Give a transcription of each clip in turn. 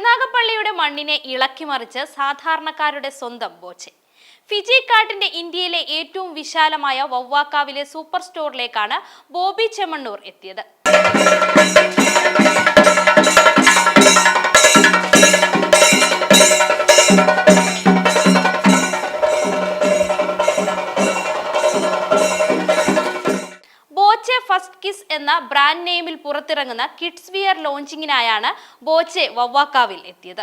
കരുനാഗപ്പള്ളിയുടെ മണ്ണിനെ ഇളക്കിമറിച്ച് സാധാരണക്കാരുടെ സ്വന്തം ബോച്ചെ. ഫിജി കാട്ടിന്റെ ഇന്ത്യയിലെ ഏറ്റവും വിശാലമായ വവ്വാക്കാവിലെ സൂപ്പർ സ്റ്റോറിലേക്കാണ് ബോബി ചെമ്മണ്ണൂർ എത്തിയത്. എന്ന ബ്രാൻഡ് നെയിമിൽ പുറത്തിറങ്ങുന്ന കിഡ്സ് വിയർ ലോഞ്ചിങ്ങിനായാണ് ബോച്ചെ വവ്വാക്കാവിൽ എത്തിയത്.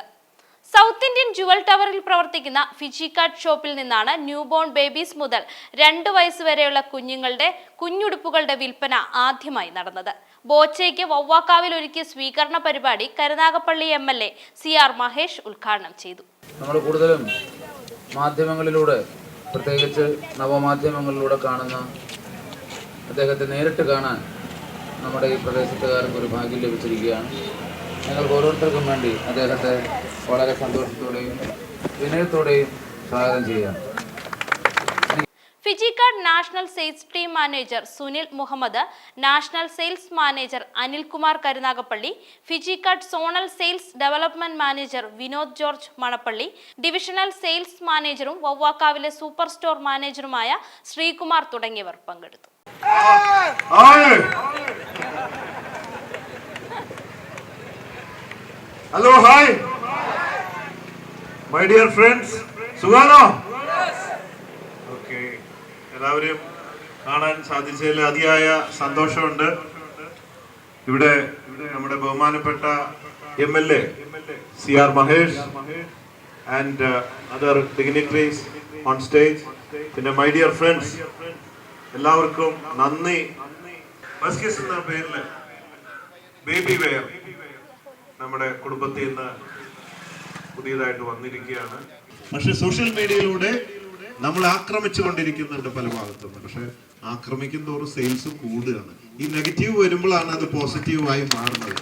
സൗത്ത് ഇന്ത്യൻ ജുവൽ ടവറിൽ പ്രവർത്തിക്കുന്ന ഫിജിക്കാട്ട് ഷോപ്പിൽ നിന്നാണ് ന്യൂബോൺ ബേബീസ് മുതൽ രണ്ട് വരെയുള്ള കുഞ്ഞുങ്ങളുടെ കുഞ്ഞുടുപ്പുകളുടെ വിൽപ്പന ആദ്യമായി നടന്നത്. ബോച്ചയ്ക്ക് വവ്വാക്കാവിൽ ഒരുക്കിയ സ്വീകരണ പരിപാടി Karunagappally M L A C R Mahesh ഉദ്ഘാടനം ചെയ്തു. നമ്മൾ കൂടുതലും മാധ്യമങ്ങളിലൂടെ പ്രത്യേകിച്ച് നവമാധ്യമങ്ങളിലൂടെ കാണുന്ന അദ്ദേഹത്തെ നേരിട്ട് കാണാൻ നമ്മുടെ ഈ പ്രദേശത്തുകാർക്ക് ഒരു ഭാഗ്യം ലഭിച്ചിരിക്കുകയാണ്. ഞങ്ങൾക്ക് ഓരോരുത്തർക്കും വേണ്ടി അദ്ദേഹത്തെ വളരെ സന്തോഷത്തോടെയും വിനയത്തോടെയും സ്വാഗതം ചെയ്യുകയാണ്. Fijikart national sales team manager Sunil Muhammad national sales manager Anilkumar Karunagappally Fijikart zonal sales development manager Vinod George Manappally divisional sales മാനേജറും വവ്വാക്കാവിലെ സൂപ്പർ സ്റ്റോർ മാനേജറുമായ ശ്രീകുമാർ തുടങ്ങിയവർ പങ്കെടുത്തു. Hello hi my dear friends സുഖാണോ? ഓക്കെ എല്ലാവരെയും കാണാൻ സാധിച്ചതിൽ അതിയായ സന്തോഷമുണ്ട്. ഇവിടെ നമ്മുടെ ബഹുമാനപ്പെട്ട M L A C R Mahesh and other dignitaries on stage പിന്നെ മൈ ഡിയർ ഫ്രണ്ട്സ് എല്ലാവർക്കും നന്ദി. ബസ്കിസ് എന്ന പേരിൽ ബേബി വെയർ നമ്മുടെ കുടുംബത്തിൽ നിന്ന് പുതിയതായിട്ട് വന്നിരിക്കുകയാണ്. പക്ഷെ സോഷ്യൽ മീഡിയയിലൂടെ നമ്മൾ ആക്രമിച്ചു കൊണ്ടിരിക്കുന്നുണ്ട് പല ഭാഗത്തും. പക്ഷെ ആക്രമിക്കും തോറും സെയിൽസ് കൂടുകയാണ്. ഈ നെഗറ്റീവ് വരുമ്പോഴാണ് അത് പോസിറ്റീവായി മാറുന്നത്.